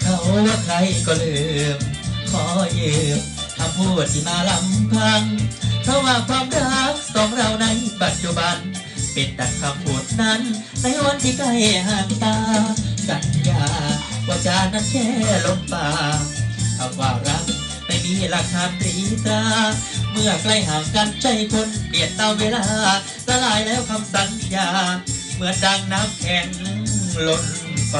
เขาว่าใครก็ลืม ขอยืมคำพูดที่มาลำพัง เพราะว่าความรักสองเราในปัจจุบัน เป็นดังคำพูดนั้น ในวันที่ใกล้ห่างตา สัญญา ว่าจะนั้นแค่ลมปากคำว่ารักไม่มีหลักฐานตรีตรา เมื่อใกล้ห่างกันใจคนเปลี่ยนตามเวลาสลายแล้วคำสัญญา เหมือนดังน้ำแข็งล้นไฟ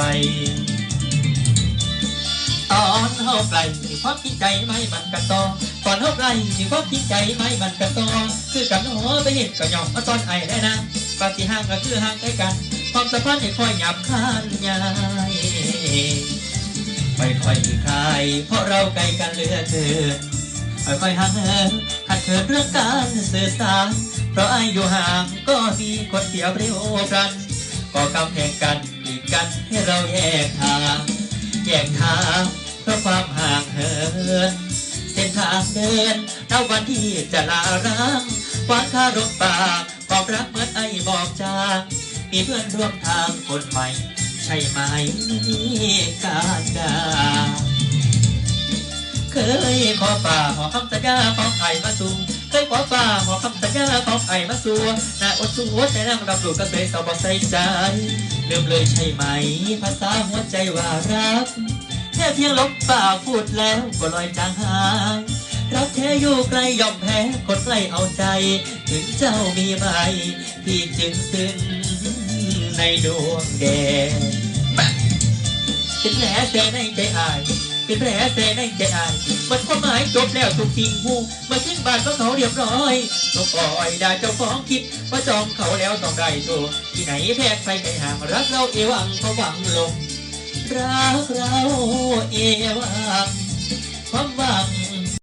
เฮาไกลมีความคิดใจไม่มันกันต่อตอนเฮาไกลมีความคิดใจไม่มันกันต่อคือกันหัวไปเห็นก็ยอมมาตอนไอ้ได้นะปฏิห่างก็คือห่างใกล้กันความสัมพันธ์ให้ค่อยหยับคานยายค่อยคลายเพราะเราใกลกันเหลือเกินค่อยๆห่างเหินขัดเขินเรื่องการสื่อสารเพราะไอ้อยู่ห่างก็มีคนเดียวเร็วกันก็กำแพงกันกีดกันให้เราแยกทางแยกทาง เพราะความห่างเส้นทางเดินเท่าวันที่จะลาร้างวานคารมปากบอกรักเหมือนไอ้บอกจากมีเพื่อนร่วมทางคนใหม่ ใช่ไหมการดาเคยขอฝ่าขอคำสัญญาของไอ้มาสู่เคยขอฝ่าขอคำสัญญาของไอ้มาสู่น่าอดสู้แต่นั่งรับรู้ก็เคยสาวบอบใส่ใจลืมเลยใช่ไหม ภาษาหัวใจว่ารัก ค่เพียงลบปากพูดแล้วก็ลอยจางหายรักแท้อยู่ไกลยอมแพ้คนใกล้เอาใจ ถึงเจ้ามีไหมที่จึงซึ้งในดวงแดงเป็นแผลเสียในใจอาย เป็นแผลเสียในใจอาย มันความหมายจบแล้วทุกสิ่งหูมาทิ้งบานของเขาเรียบร้อยนกอ่อยด้เจ้าของคิดว่าจองเขาแล้วต้องได้ตัวที่ไหนแพกไปไกลห่างรักเราเอวังเพราะหวังลงรักเรา เอวัง